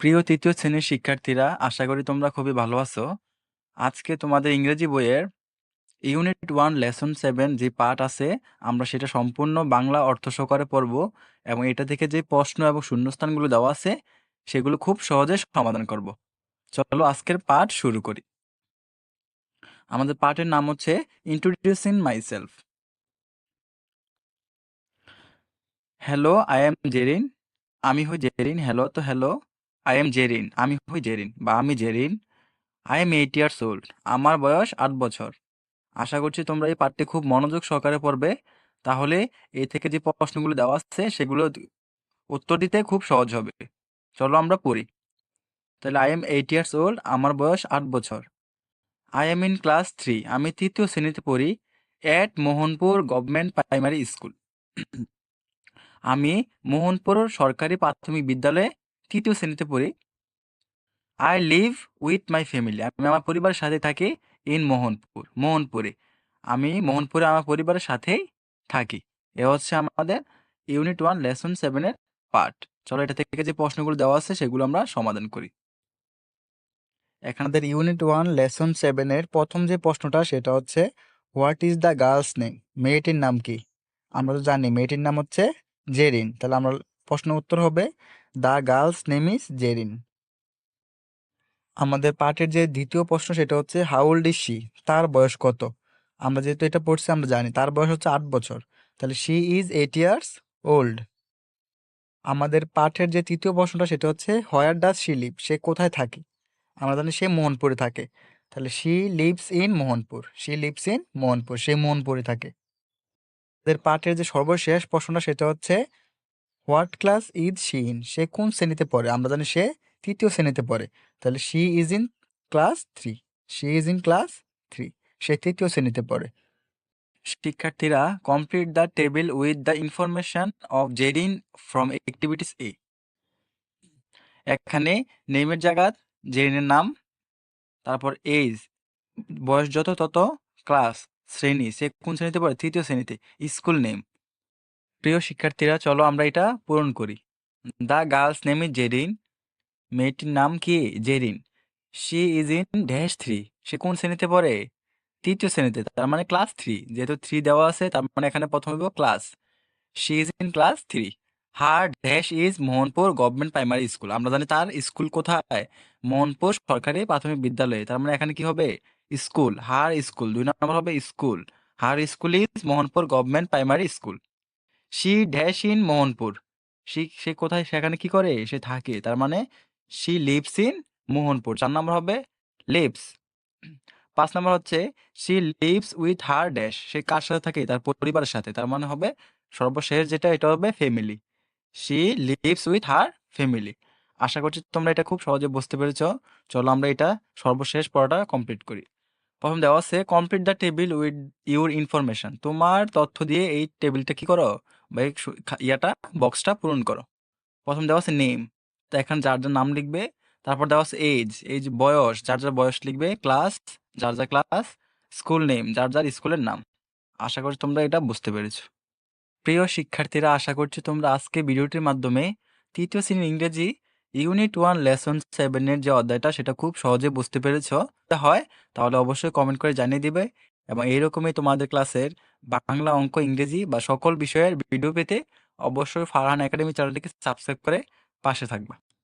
প্রিয় তৃতীয় শ্রেণির শিক্ষার্থীরা, আশা করি তোমরা খুবই ভালো আছো। আজকে তোমাদের ইংরেজি বইয়ের ইউনিট ওয়ান লেসন সেভেন যে পার্ট আছে, আমরা সেটা সম্পূর্ণ বাংলা অর্থ সহকারে পড়ব এবং এটা থেকে যে প্রশ্ন এবং শূন্যস্থানগুলো দেওয়া আছে, সেগুলো খুব সহজে সমাধান করব। চলো আজকের পাঠ শুরু করি। আমাদের পাঠের নাম হচ্ছে introducing myself hello I am Jerin আমি হই জেরিন হ্যালো তো হ্যালো আই এম জেরিন আমি হই জেরিন বা আমি Jerin I am eight years old আমার বয়স আট বছর। আশা করছি তোমরা এই পাঠটি খুব মনোযোগ সহকারে পড়বে। তাহলে এ থেকে যে প্রশ্নগুলো দেওয়া আছে, সেগুলো উত্তর দিতে খুব সহজ হবে। চলো আমরা পড়ি। তাহলে I am eight years old আমার বয়স আট বছর। I am in class three আমি তৃতীয় শ্রেণীতে পড়ি at Mohanpur government primary school আমি মোহনপুর সরকারি প্রাথমিক বিদ্যালয়ে তৃতীয় শ্রেণীতে পড়ি। I live with my family আমি আমার পরিবারের সাথে থাকি ইন মোহনপুর, মোহনপুরে। আমি মোহনপুরে আমার পরিবারের সাথেই থাকি। এ হচ্ছে আমাদের ইউনিট ওয়ান লেসন সেভেনের পার্ট চলো এটা থেকে যে প্রশ্নগুলো দেওয়া আছে, সেগুলো আমরা সমাধান করি। এখানে ইউনিট ওয়ান লেসন সেভেনের প্রথম যে প্রশ্নটা, সেটা হচ্ছে what is the girl's name মেয়েটির নাম কি? আমরা তো জানি, মেয়েটির নাম হচ্ছে জেরিন। তাহলে আমরা প্রশ্ন উত্তর হবে the girl's name is Jerin. আমাদের পাঠের যে দ্বিতীয় প্রশ্ন সেটা হচ্ছে হাউল্ড ইজ শি তার বয়স কত? আমরা যেহেতু এটা পড়ছি, আমরা জানি। তার বয়স হচ্ছে আট বছর। তাহলে she is eight years old আমাদের পাঠের যে তৃতীয় প্রশ্নটা সেটা হচ্ছে হোয়ার ডাজ শি লিভ সে কোথায় থাকে? আমরা জানি সে মোহনপুরে থাকে। তাহলে she lives in Mohanpur. She lives in Mohanpur. সে মোহনপুরে থাকে। আমাদের পাঠের যে সর্বশেষ প্রশ্নটা সেটা হচ্ছে what class is she in সে কোন শ্রেণীতে পড়ে? আমরা জানি সে তৃতীয় শ্রেণীতে পড়ে। তাহলে she is in class three she is in class three সে তৃতীয় শ্রেণীতে পড়ে। শিক্ষার্থীরা complete the table with the information of Jerin from activities A এখানে নেমের জায়গা জেরিনের নাম, তারপর এজ বয়স যত তত ক্লাস শ্রেণি, সে কোন শ্রেণীতে পড়ে? তৃতীয় শ্রেণীতে। স্কুল নেম প্রিয় শিক্ষার্থীরা, চলো আমরা এটা পূরণ করি। The girl's name is Jerin মেয়েটির নাম কি? Jerin she is in dash three সে কোন শ্রেণীতে পড়ে? তৃতীয় শ্রেণীতে, তার মানে ক্লাস থ্রি যেহেতু থ্রি দেওয়া আছে, তার মানে এখানে প্রথম হবে class she is in class three her dash is Mohanpur government primary school আমরা জানি তার স্কুল কোথায়? মোহনপুর সরকারি প্রাথমিক বিদ্যালয়ে। তার মানে এখানে কি হবে? স্কুল হার স্কুল দুই নম্বর হবে school her school is Mohanpur government primary school she dash in Mohanpur. সে সে কোথায়? সেখানে কি করে? সে থাকে, তার মানে শি লিভস ইন মোহনপুর। চার নম্বর হবে লিভস। পাঁচ নম্বর হচ্ছে she lives with her dash. সে কার সাথে থাকে? তার পরিবারের সাথে। তার মানে হবে সর্বশেষ যেটা, এটা হবে family. She lives with her family. আশা করছি তোমরা এটা খুব সহজে বুঝতে পেরেছ। চলো আমরা এটা সর্বশেষ পড়াটা কমপ্লিট করি। প্রথম দেওয়া আছে, complete the table with your information. তোমার তথ্য দিয়ে এই টেবিলটা কি করো? সু- ইয়াটা বক্সটা পূরণ করো। প্রথম দেওয়া আছে নেম তো এখানে যার যার নাম লিখবে, তারপর দেওয়া আছে এজ এজ বয়স, যার যার বয়স লিখবে ক্লাস যার যার ক্লাস স্কুল নেম যার যার স্কুলের নাম। আশা করছি তোমরা এটা বুঝতে পেরেছ। প্রিয় শিক্ষার্থীরা, আশা করছি তোমরা আজকে ভিডিওটির মাধ্যমে তৃতীয় শ্রেণির ইংরেজি ইউনিট ওয়ান লেসন সেভেনের যে অধ্যায়টা, সেটা খুব সহজে বুঝতে পেরেছ। হয়, তাহলে অবশ্যই কমেন্ট করে জানিয়ে দিবে। এবং এইরকমই তোমাদের ক্লাসের বাংলা অঙ্ক, ইংরেজি বা সকল বিষয়ের ভিডিও পেতে অবশ্যই ফারহান একাডেমি চ্যানেলটিকে সাবস্ক্রাইব করে পাশে থাকবে।